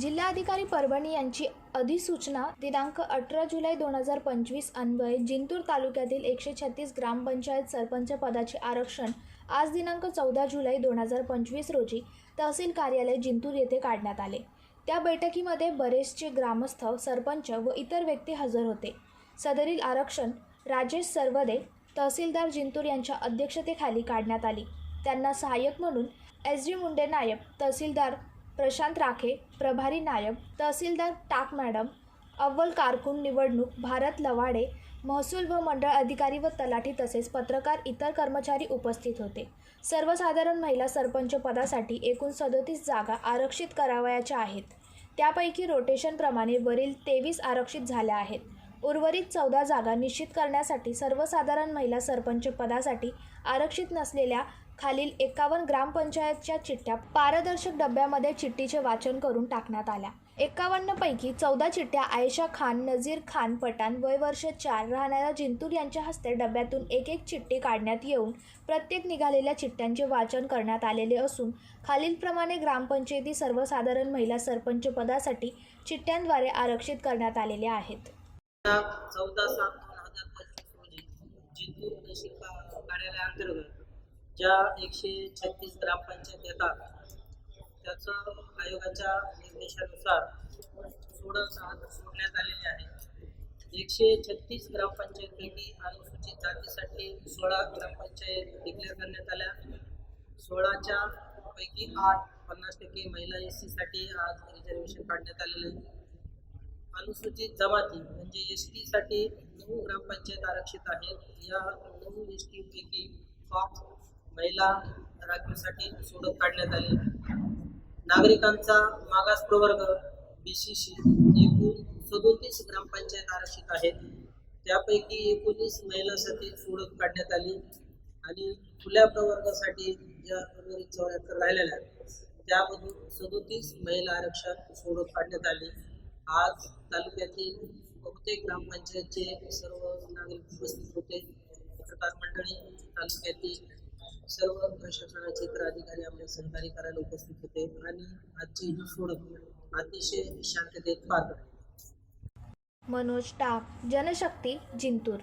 जिल्हाधिकारी परभणी यांची अधिसूचना दिनांक अठरा जुलै दोन हजार पंचवीस अन्वये जिंतूर तालुक्यातील एकशे छत्तीस ग्रामपंचायत सरपंच पदाचे आरक्षण आज दिनांक चौदा जुलै दोन हजार पंचवीस रोजी तहसील कार्यालय जिंतूर येथे काढण्यात आले. त्या बैठकीमध्ये बरेचसे ग्रामस्थ सरपंच व इतर व्यक्ती हजर होते. सदरील आरक्षण राजेश सरवदे तहसीलदार जिंतूर यांच्या अध्यक्षतेखाली काढण्यात आली. त्यांना सहाय्यक म्हणून एस. जी. मुंडे नायब तहसीलदार प्रशांत राखे प्रभारी नायब तहसीलदार टाक मॅडम अव्वल कारकून निवडणूक भारत लवाडे महसूल व मंडळ अधिकारी व तलाठी तसेच पत्रकार इतर कर्मचारी उपस्थित होते. सर्वसाधारण महिला सरपंच पदासाठी एकूण सदोतीस जागा आरक्षित करावयाच्या आहेत. त्यापैकी रोटेशनप्रमाणे वरील तेवीस आरक्षित झाल्या आहेत. उर्वरित चौदा जागा निश्चित करण्यासाठी सर्वसाधारण महिला सरपंच पदासाठी आरक्षित नसलेल्या खालील एकावन्न ग्रामपंचायतच्या चिठ्ठ्या पारदर्शक डब्यामध्ये चिठ्ठीचे वाचन करून टाकण्यात आल्या. एकावन्नपैकी चौदा चिठ्ठ्या आयशा खान नझीर खान पठाण वय वर्ष चार राहणाऱ्या जिंतूर यांच्या हस्ते डब्यातून एक एक चिठ्ठी काढण्यात येऊन प्रत्येक निघालेल्या चिठ्ठ्यांचे वाचन करण्यात आलेले असून खालीलप्रमाणे ग्रामपंचायती सर्वसाधारण महिला सरपंच पदासाठी चिठ्ठ्यांद्वारे आरक्षित करण्यात आलेले आहेत. चौदा सात दोन हजार पंचवीस रोजी जिंतूर तहसील कार्यालयाअंतर्गत ज्या एकशे छत्तीस ग्रामपंचायत येतात त्याचं आयोगाच्या निर्देशानुसार सोडत सोडण्यात आलेले आहे. एकशे छत्तीस ग्रामपंचायतपैकी अनुसूचित जातीसाठी सोळा ग्रामपंचायत डिक्लेअर करण्यात आल्या. सोळाच्या पैकी आठ पन्नास टक्के महिला एस सीसाठी आज रिझर्वेशन काढण्यात आलेलं आहे. अनुसूचित जमाती म्हणजे एस टीसाठी नऊ ग्रामपंचायत आरक्षित आहेत. या नऊ एस टी पैकी पाच महिला राखीवसाठी सोडत काढण्यात आली. नागरिकांचा मागास प्रवर्ग बीसीसी एकूण सदोतीस ग्रामपंचायत आरक्षित आहेत. त्यापैकी एकोणीस महिलांसाठी सोडत काढण्यात आली आणि खुल्या प्रवर्गासाठी ज्या उर्वरित चौऱ्याहत्तर राहिलेल्या आहेत. त्यामधून सदोतीस महिला आरक्षण सोडत काढण्यात आले. आज तालुक्यातील बहुतेक ग्रामपंचायतचे सर्व नागरिक उपस्थित होते. पत्रकार मंडळी तालुक्यातील सर्व प्रशासनाचे तर अधिकारी आपले सहकारी करायला उपस्थित होते आणि आजची ही सोडत अतिशय शांततेत पार पडली. मनोज टाक जनशक्ती जिंतूर.